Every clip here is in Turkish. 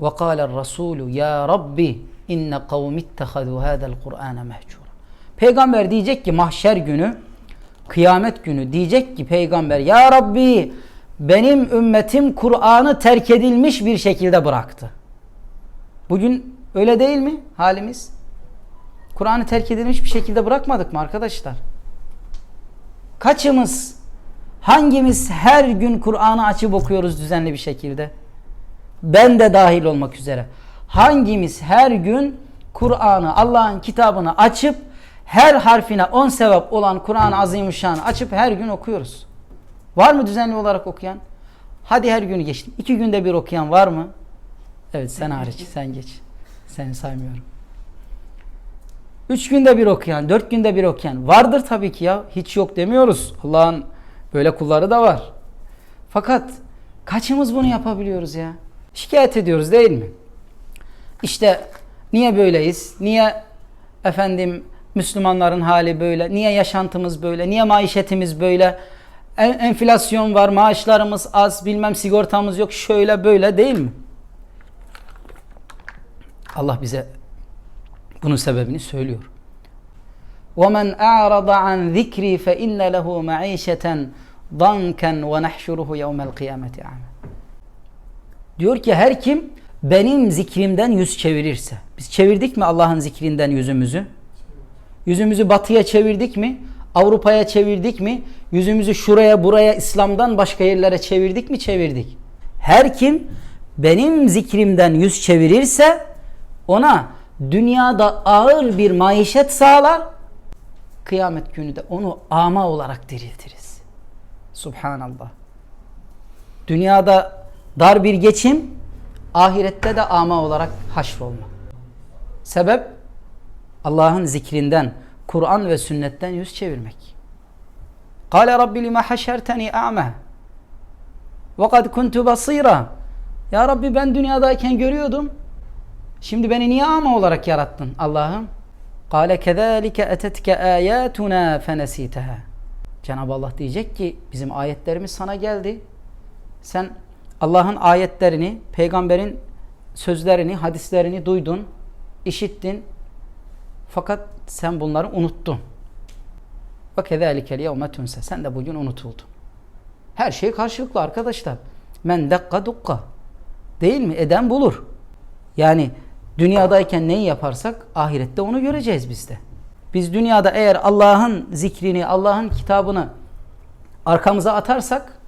Kâle rasûlü ya Rabbi inne kavmi ittehadû hâzel Kur'âne mehcûra. Peygamber diyecek ki mahşer günü, kıyamet günü diyecek ki peygamber ya Rabbi benim ümmetim Kur'an'ı terk edilmiş bir şekilde bıraktı. Bugün öyle değil mi halimiz? Kur'an'ı terk edilmiş bir şekilde bırakmadık mı arkadaşlar? Kaçımız, hangimiz her gün Kur'an'ı açıp okuyoruz düzenli bir şekilde? Ben de dahil olmak üzere. Hangimiz her gün Kur'an'ı, Allah'ın kitabını açıp her harfine on sevap olan Kur'an-ı Azimüşşan'ı açıp her gün okuyoruz. Var mı düzenli olarak okuyan? Hadi her günü geçtim. İki günde bir okuyan var mı? Evet sen hariç sen geç. Seni saymıyorum. Üç günde bir okuyan, dört günde bir okuyan vardır tabii ki ya. Hiç yok demiyoruz. Allah'ın böyle kulları da var. Fakat kaçımız bunu yapabiliyoruz ya? Şikayet ediyoruz değil mi? İşte niye böyleyiz? Niye efendim Müslümanların hali böyle? Niye yaşantımız böyle? Niye maişetimiz böyle? En- enflasyon var, maaşlarımız az, bilmem sigortamız yok, şöyle böyle değil mi? Allah bize bunun sebebini söylüyor. وَمَنْ أَعْرَضَ عَنْ ذِكْرِي فَإِنَّ لَهُ مَعِيشَةً ضَنْكًا وَنَحْشُرُهُ يَوْمَ الْقِيَامَةِ أَعْمَى Diyor ki her kim benim zikrimden yüz çevirirse. Biz çevirdik mi Allah'ın zikrinden yüzümüzü? Yüzümüzü batıya çevirdik mi? Avrupa'ya çevirdik mi? Yüzümüzü şuraya buraya İslam'dan başka yerlere çevirdik mi? Çevirdik. Her kim benim zikrimden yüz çevirirse ona dünyada ağır bir maişet sağlar. Kıyamet günü de onu ama olarak diriltiriz. Subhanallah. Dünyada dar bir geçim, ahirette de ama olarak haşrolma. Sebep Allah'ın zikrinden, Kur'an ve sünnetten yüz çevirmek. Kale Rabbi lima haşerteni a'me ve kad kuntu basira. Ya Rabbi ben dünyadayken görüyordum. Şimdi beni niye ama olarak yarattın Allah'ım? Kale kezalike etetke ayatuna fenesiteha. Cenab-ı Allah diyecek ki bizim ayetlerimiz sana geldi. Sen Allah'ın ayetlerini, peygamberin sözlerini, hadislerini duydun, işittin. Fakat sen bunları unuttun. Ve kezalikel yevme tunse. Sen de bugün unutuldun. Her şey karşılıklı arkadaşlar. Men dekka dukka. Değil mi? Eden bulur. Yani dünyadayken neyi yaparsak ahirette onu göreceğiz biz de. Biz dünyada eğer Allah'ın zikrini, Allah'ın kitabını arkamıza atarsak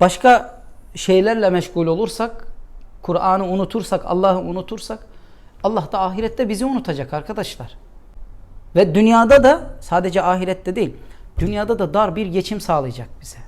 başka şeylerle meşgul olursak, Kur'an'ı unutursak, Allah'ı unutursak Allah da ahirette bizi unutacak arkadaşlar. Ve dünyada da sadece ahirette değil, dünyada da dar bir geçim sağlayacak bize.